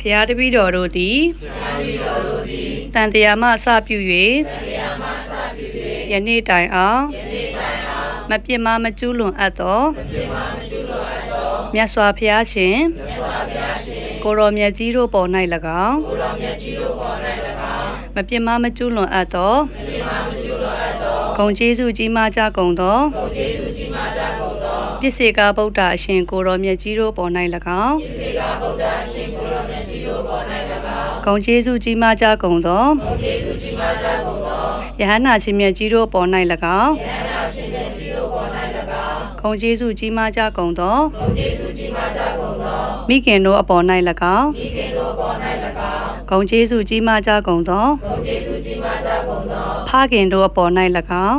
ဖျားတပည့်တော်တို့သည်တန်တရားမှအစပြု၍ယနေ့တိုင်အောင်မပြစ်မမကျူးလွန်အပ်သောမြတ်စွာဘုရားရှင်ကိုရောမြတ်ကြီးတို့ပေါ်၌၎င်းမပြစ်မမကျူးလွန်အပ်သောဂုံကျေးဇူးကြီးမားကြကုန်သော ပြစ္ဆေကဗုဒ္ဓအရှင်ကိုရောမြတ်ကြီးတို့ပေါ်၌၎င်းဂုံကျေးဇူးကြီးမားကြကုန်သောယဟန္တာရှင်မြတ်ကြီးတို့ပေါ်၌၎င်းဂုံကျေးဇူးကြီးမားကြကုန်သောမိခင်တို့အပေါ်၌၎င်းဂုံကျေးဇူးကြီးမားကြကုန်သောဖခင်တို့အပေါ်၌၎င်း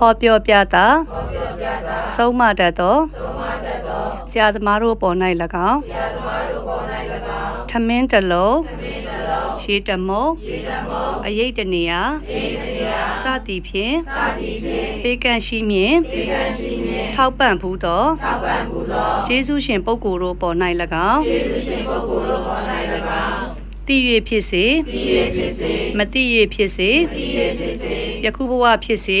ဟောပြောပြတာဆုံးမတတ်သောဆရာသမားတို့ပေါ်၌၎င်းထမင်းတစ်လုံးရေတမုံအရေးတနေရာစသည်ဖြင့်ပေကန့်ရှိမြင်ထောက်ပံ့ဘူးသောကျေးဇူးရှင်ပုဂ္ဂိုလ်တို့ပေါ်၌၎င်းတည်၍ဖြစ်စေမတည်၍ဖြစ်စေယခုဘဝဖြစ်စေ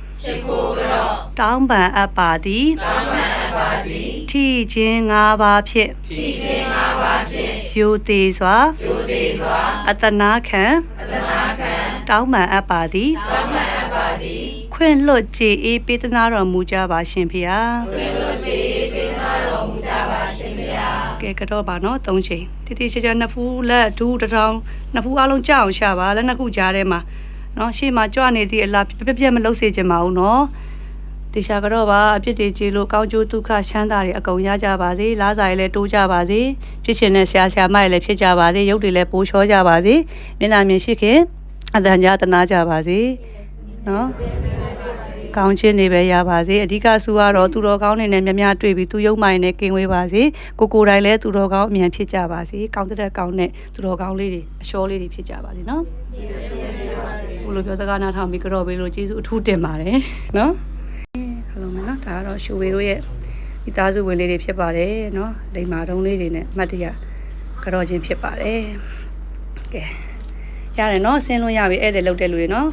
ခိုးကြော့တောင်းပန်အပ်ပါသည်ထီခြင်း၅ပါးဖြင့်ယူသေးစွာအတနာခံတောင်းပန်အပ်ပါသည်ခွင့်လွတ်ကြည်အေးပေးသနာတော်မူကြပါရှင်ဖေဟာကဲကတော့ပါနော်၃ချိန်တိတိကျကျနှစ်ဖူးလက်ဒူးတစ်ထောင်နှစ်ဖူးအလုံးကြအောင်ရှာပါလက်နှစ်ခုကြားထဲမှာ နော်ရှေ့မှာကြွနေသည့်အလားပြက်ပြက်မလှုပ်စေချင်ပါဘူးနော်တေချာကတော့ပါအပြစ်တွေကြည်လို့ကောင်းကျိုးဒုက္ခချမ်းသာတွေအကုန်ရကြပါစေလားစာတွေလည်းတိုးကြပါစေဖြစ်ချင်တဲ့ဆရာဆရာမတွေလည်းဖြစ်ကြပါစေရုပ်တွေလည်းပိုးချောကြပါစေမျက်နှာမြင်ရှိခင်အတန်ကြားတနာကြပါစေနော်ကောင်းခြင်းတွေပဲရပါစေအဓိကဆုကတော့သူတော်ကောင်းတွေနဲ့များများတွေ့ပြီးသူရုံမိုင်းနဲ့ကင်ဝေးပါစေကိုကိုယ်တိုင်လည်းသူတော်ကောင်းအမြန်ဖြစ်ကြပါစေကောင်းတဲ့ကောင်းတဲ့သူတော်ကောင်းလေးတွေအလျှောလေးတွေဖြစ်ကြပါစေနော် ဘုလိုပြောစကားနားထောင်ပြီးကြော့ပေးလို့ကျေးဇူးအထူးတင်ပါတယ်နော်ဟလိုမယ်နော်ဒါကတော့ရှူဝေတို့ရဲ့မိသားစုဝင်လေးတွေဖြစ်ပါတယ်နော်လိမ္မာတုံးလေးတွေနဲ့အမှတ်တရကြော့ချင်းဖြစ်ပါတယ်ကဲရတယ်နော်ဆင်းလို့ရပြီဧည့်သည်လောက်တဲ့လူတွေနော်